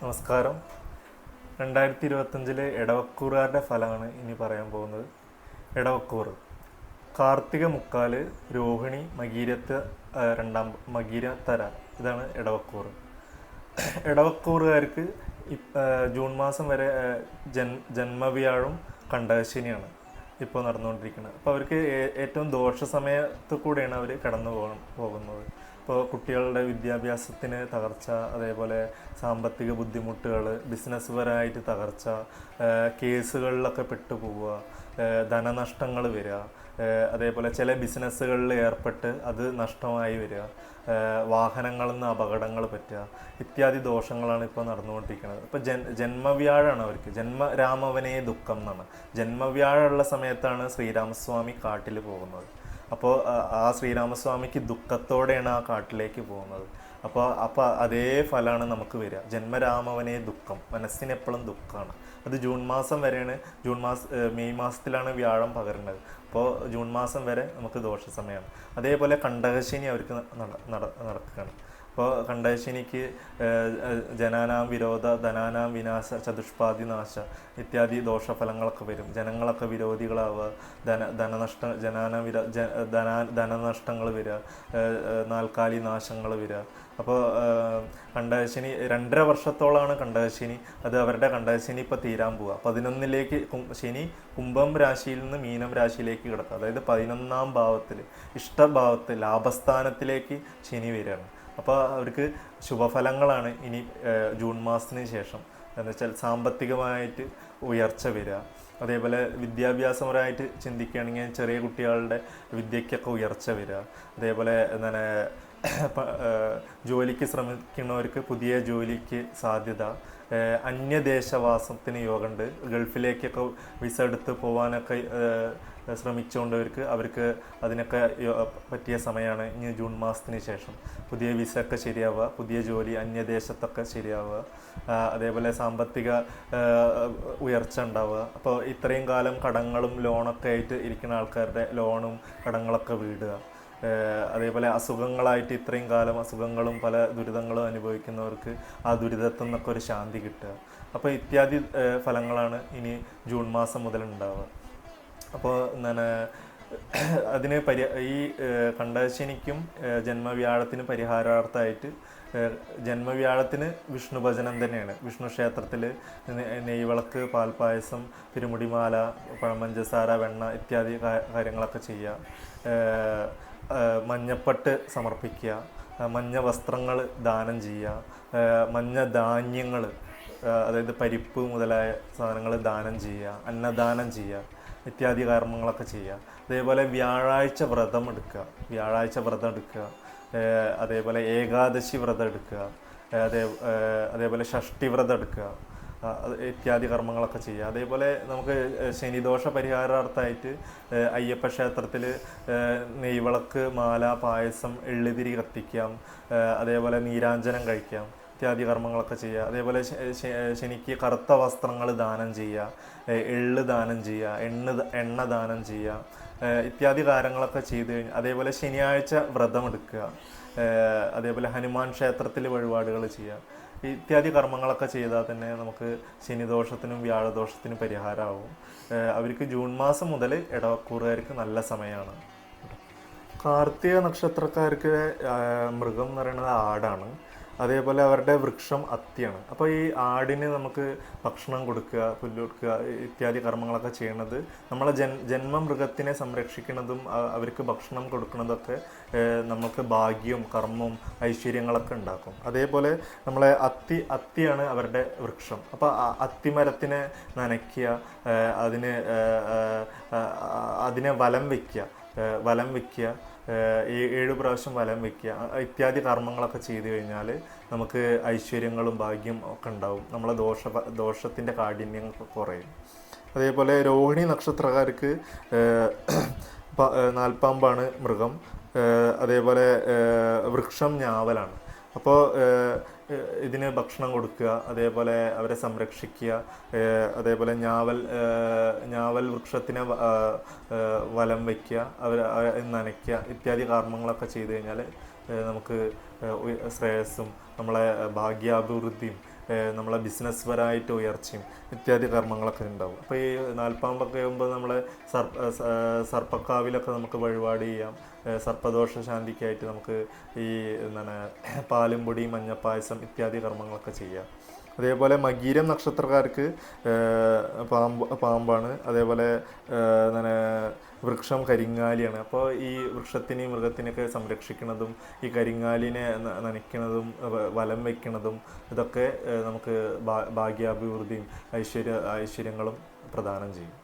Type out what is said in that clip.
നമസ്കാരം. രണ്ടായിരത്തി ഇരുപത്തഞ്ചിലെ ഇടവക്കൂറുകാരുടെ ഫലമാണ് ഇനി പറയാൻ പോകുന്നത്. ഇടവക്കൂറ് കാർത്തിക മുക്കാൽ രോഹിണി മകീരത്ത് രണ്ടാം മകീരത്തര ഇതാണ് ഇടവക്കൂറ് ഇടവക്കൂറുകാർക്ക് ജൂൺ മാസം വരെ ജൻ ജന്മവ്യാഴം കണ്ടകശനിയാണ് ഇപ്പോൾ നടന്നുകൊണ്ടിരിക്കുന്നത്. അപ്പോൾ അവർക്ക് ഏറ്റവും ദോഷ സമയത്ത് കൂടെയാണ് അവർ കടന്നു പോകുന്നത്. ഇപ്പോൾ കുട്ടികളുടെ വിദ്യാഭ്യാസത്തിന് തകർച്ച അതേപോലെ സാമ്പത്തിക ബുദ്ധിമുട്ടുകൾ ബിസിനസ് പരമായിട്ട് തകർച്ച കേസുകളിലൊക്കെ പെട്ടുപോവുക ധനനഷ്ടങ്ങൾ വരിക അതേപോലെ ചില ബിസിനസ്സുകളിൽ ഏർപ്പെട്ട് അത് നഷ്ടമായി വരിക വാഹനങ്ങളിൽ നിന്ന് അപകടങ്ങൾ പറ്റുക ഇത്യാദി ദോഷങ്ങളാണ് ഇപ്പോൾ നടന്നുകൊണ്ടിരിക്കുന്നത്. ഇപ്പോൾ ജൻ ജന്മവ്യാഴാണ് അവർക്ക്. ജന്മ രാമവനെ ദുഃഖം എന്നാണ്. ജന്മവ്യാഴമുള്ള സമയത്താണ് ശ്രീരാമസ്വാമി കാട്ടിൽ പോകുന്നത്. അപ്പോൾ ആ ശ്രീരാമസ്വാമിക്ക് ദുഃഖത്തോടെയാണ് ആ കാട്ടിലേക്ക് പോകുന്നത്. അപ്പോൾ അപ്പോൾ അതേ ഫലമാണ് നമുക്ക് വരിക. ജന്മരാമവനെ ദുഃഖം മനസ്സിനെപ്പോഴും ദുഃഖമാണ്. അത് ജൂൺ മാസം വരെയാണ് ജൂൺ മാസ മെയ് മാസത്തിലാണ് വ്യാഴം പകരുന്നത്. അപ്പോൾ ജൂൺ മാസം വരെ നമുക്ക് ദോഷ സമയമാണ് അതേപോലെ കണ്ടകശനി അവർക്ക് നട- നട- നടക്കുകയാണ്. അപ്പോൾ ഏഹ്, ജനാനാം വിരോധ ധനാനാം വിനാശ ചതുഷ്പാതി നാശ ഇത്യാദി ദോഷഫലങ്ങളൊക്കെ വരും. ജനങ്ങളൊക്കെ വിരോധികളാവുക. ധന ധനനഷ്ട ജനാന വിര ധന ധനനഷ്ടങ്ങൾ വരിക. നാൽക്കാലി നാശങ്ങൾ വരിക. അപ്പോൾ കണ്ടകശനി രണ്ടര വർഷത്തോളമാണ് കണ്ടകശനി അത് അവരുടെ കണ്ടകശനി ഇപ്പോൾ തീരാൻ പോവുക. പതിനൊന്നിലേക്ക് ശനി കുംഭം രാശിയിൽ നിന്ന് മീനം രാശിയിലേക്ക് കിടക്കുക. അതായത് പതിനൊന്നാം ഭാവത്തിൽ ഇഷ്ടഭാവത്തിൽ ലാഭസ്ഥാനത്തിലേക്ക് ശനി വരികയാണ്. അപ്പോൾ അവർക്ക് ശുഭഫലങ്ങളാണ് ഇനി ജൂൺ മാസത്തിന് ശേഷം. എന്ന് വെച്ചാൽ സാമ്പത്തികമായിട്ട് ഉയർച്ച വരിക. അതേപോലെ വിദ്യാഭ്യാസപരമായിട്ട് ചിന്തിക്കുകയാണെങ്കിൽ ചെറിയ കുട്ടികളുടെ വിദ്യയ്ക്കൊക്കെ ഉയർച്ച വരിക. അതേപോലെ എന്താണ് ജോലിക്ക് ശ്രമിക്കുന്നവർക്ക് പുതിയ ജോലിക്ക് സാധ്യത. അന്യദേശവാസത്തിന് യോഗമുണ്ട് ഗൾഫിലേക്കൊക്കെ വിസ എടുത്ത് പോകാനൊക്കെ ശ്രമിച്ചുകൊണ്ടവർക്ക് അവർക്ക് അതിനൊക്കെ പറ്റിയ സമയമാണ് ഇനി ജൂൺ മാസത്തിന് ശേഷം. പുതിയ വിസ ഒക്കെ ശരിയാവുക പുതിയ ജോലി അന്യദേശത്തൊക്കെ ശരിയാവുക. അതേപോലെ സാമ്പത്തിക ഉയർച്ച ഉണ്ടാവുക. അപ്പോൾ ഇത്രയും കാലം കടങ്ങളും ലോണൊക്കെ ആയിട്ട് ഇരിക്കുന്ന ആൾക്കാരുടെ ലോണും കടങ്ങളൊക്കെ വീടുക. അതേപോലെ അസുഖങ്ങളായിട്ട് ഇത്രയും കാലം അസുഖങ്ങളും പല ദുരിതങ്ങളും അനുഭവിക്കുന്നവർക്ക് ആ ദുരിതത്തിൽ നിന്നൊക്കെ ഒരു ശാന്തി കിട്ടുക. അപ്പോൾ ഇത്യാദി ഫലങ്ങളാണ് ഇനി ജൂൺ മാസം മുതൽ ഉണ്ടാവുക. അപ്പോൾ എന്താണ് അതിന് പരി ഈ കണ്ടശനിക്കും ജന്മവ്യാഴത്തിന് പരിഹാരാർത്ഥമായിട്ട് ജന്മവ്യാഴത്തിന് വിഷ്ണു ഭജനം തന്നെയാണ്. വിഷ്ണു ക്ഷേത്രത്തിൽ നെയ്വിളക്ക് പാൽപ്പായസം തിരുമുടിമാല പഴമഞ്ചസാര വെണ്ണ ഇത്യാദി കാര്യങ്ങളൊക്കെ ചെയ്യുക. മഞ്ഞപ്പട്ട് സമർപ്പിക്കുക മഞ്ഞ വസ്ത്രങ്ങൾ ദാനം ചെയ്യുക മഞ്ഞ ധാന്യങ്ങൾ അതായത് പരിപ്പ് മുതലായ സാധനങ്ങൾ ദാനം ചെയ്യുക അന്നദാനം ചെയ്യുക ഇത്യാദി കർമ്മങ്ങളൊക്കെ ചെയ്യുക. അതേപോലെ വ്യാഴാഴ്ച വ്രതം എടുക്കുക വ്യാഴാഴ്ച വ്രതം എടുക്കുക അതേപോലെ ഏകാദശി വ്രതം എടുക്കുക അതേ അതേപോലെ ഷഷ്ടി വ്രതം എടുക്കുക ഇത്യാദി കർമ്മങ്ങളൊക്കെ ചെയ്യുക. അതേപോലെ നമുക്ക് ശനിദോഷ പരിഹാരാർത്ഥമായിട്ട് അയ്യപ്പ ക്ഷേത്രത്തിൽ നെയ്വിളക്ക് മാല പായസം എള്ളുതിരി കത്തിക്കാം. അതേപോലെ നീരാഞ്ജനം കഴിക്കാം. ഇത്യാദി കർമ്മങ്ങളൊക്കെ ചെയ്യുക. അതേപോലെ ശനിക്ക് കറുത്ത വസ്ത്രങ്ങൾ ദാനം ചെയ്യുക. എള്ള് ദാനം ചെയ്യുക. എണ്ണ എണ്ണ ദാനം ചെയ്യുക. ഇത്യാദി കാര്യങ്ങളൊക്കെ ചെയ്ത് കഴിഞ്ഞ് അതേപോലെ ശനിയാഴ്ച വ്രതമെടുക്കുക. അതേപോലെ ഹനുമാൻ ക്ഷേത്രത്തിൽ വഴിപാടുകൾ ചെയ്യുക. ഇത്യാദി കർമ്മങ്ങളൊക്കെ ചെയ്താൽ തന്നെ നമുക്ക് ശനിദോഷത്തിനും വ്യാഴദോഷത്തിനും പരിഹാരമാവും. അവർക്ക് ജൂൺ മാസം മുതൽ ഇടവക്കൂറുകാർക്ക് നല്ല സമയമാണ്. കാർത്തിക നക്ഷത്രക്കാർക്ക് മൃഗം എന്ന് പറയുന്നത് ആടാണ്. അതേപോലെ അവരുടെ വൃക്ഷം അത്തിയാണ്. അപ്പോൾ ഈ ആടിന് നമുക്ക് ഭക്ഷണം കൊടുക്കുക പുല്ല് കൊടുക്കുക ഇത്യാദി കർമ്മങ്ങളൊക്കെ ചെയ്യുന്നത് നമ്മളെ ജൻ ജന്മമൃഗത്തിനെ സംരക്ഷിക്കുന്നതും അവർക്ക് ഭക്ഷണം കൊടുക്കുന്നതൊക്കെ നമുക്ക് ഭാഗ്യവും കർമ്മവും ഐശ്വര്യങ്ങളൊക്കെ ഉണ്ടാക്കും. അതേപോലെ നമ്മളെ അത്തി അത്തിയാണ് അവരുടെ വൃക്ഷം. അപ്പോൾ അത്തിമരത്തിനെ നനയ്ക്കുക അതിന് അതിനെ വലം വയ്ക്കുക വലം വെക്കുക ഏ- ഏഴ് പ്രാവശ്യം വലം വെക്കുക ഇത്യാദി കർമ്മങ്ങളൊക്കെ ചെയ്തു കഴിഞ്ഞാൽ നമുക്ക് ഐശ്വര്യങ്ങളും ഭാഗ്യം ഒക്കെ ഉണ്ടാവും. നമ്മളെ ദോഷ ദോഷത്തിന്റെ കാഠിന്യം കുറയും. അതേപോലെ രോഹിണി നക്ഷത്രക്കാർക്ക് നാൽപ്പാമ്പാണ് മൃഗം. അതേപോലെ വൃക്ഷം ഞാവലാണ്. അപ്പോൾ ഇതിന് ഭക്ഷണം കൊടുക്കുക അതേപോലെ അവരെ സംരക്ഷിക്കുക അതേപോലെ ഞാവൽ ഞാവൽ വൃക്ഷത്തിനെ വലം വയ്ക്കുക അവർ നനയ്ക്കുക ഇത്യാദി കർമ്മങ്ങളൊക്കെ ചെയ്തു കഴിഞ്ഞാൽ നമുക്ക് ശ്രേയസ്സും നമ്മളെ ഭാഗ്യാഭിവൃദ്ധിയും നമ്മളെ ബിസിനസ് പരമായിട്ട് ഉയർച്ചയും ഇത്യാദി കർമ്മങ്ങളൊക്കെ ഉണ്ടാവും. അപ്പോൾ ഈ നാൽപ്പാമ്പൊക്കെ ആകുമ്പോൾ നമ്മളെ സർപ്പ സർപ്പക്കാവിലൊക്കെ നമുക്ക് വഴിപാട് ചെയ്യാം. സർപ്പദോഷ ശാന്തിക്കായിട്ട് നമുക്ക് ഈ എന്താണ് പാലും പൊടി മഞ്ഞപ്പായസം ഇത്യാദി കർമ്മങ്ങളൊക്കെ ചെയ്യാം. അതേപോലെ മകീരം നക്ഷത്രക്കാർക്ക് പാമ്പ് പാമ്പാണ്. അതേപോലെ എന്താണ് വൃക്ഷം കരിങ്ങാലിയാണ്. അപ്പോൾ ഈ വൃക്ഷത്തിനെയും മൃഗത്തിനെയൊക്കെ സംരക്ഷിക്കുന്നതും ഈ കരിങ്ങാലിനെ നനയ്ക്കുന്നതും വലം വയ്ക്കുന്നതും ഇതൊക്കെ നമുക്ക് ഭാഗ്യാഭിവൃദ്ധിയും ഐശ്വര്യ ഐശ്വര്യങ്ങളും പ്രദാനം ചെയ്യും.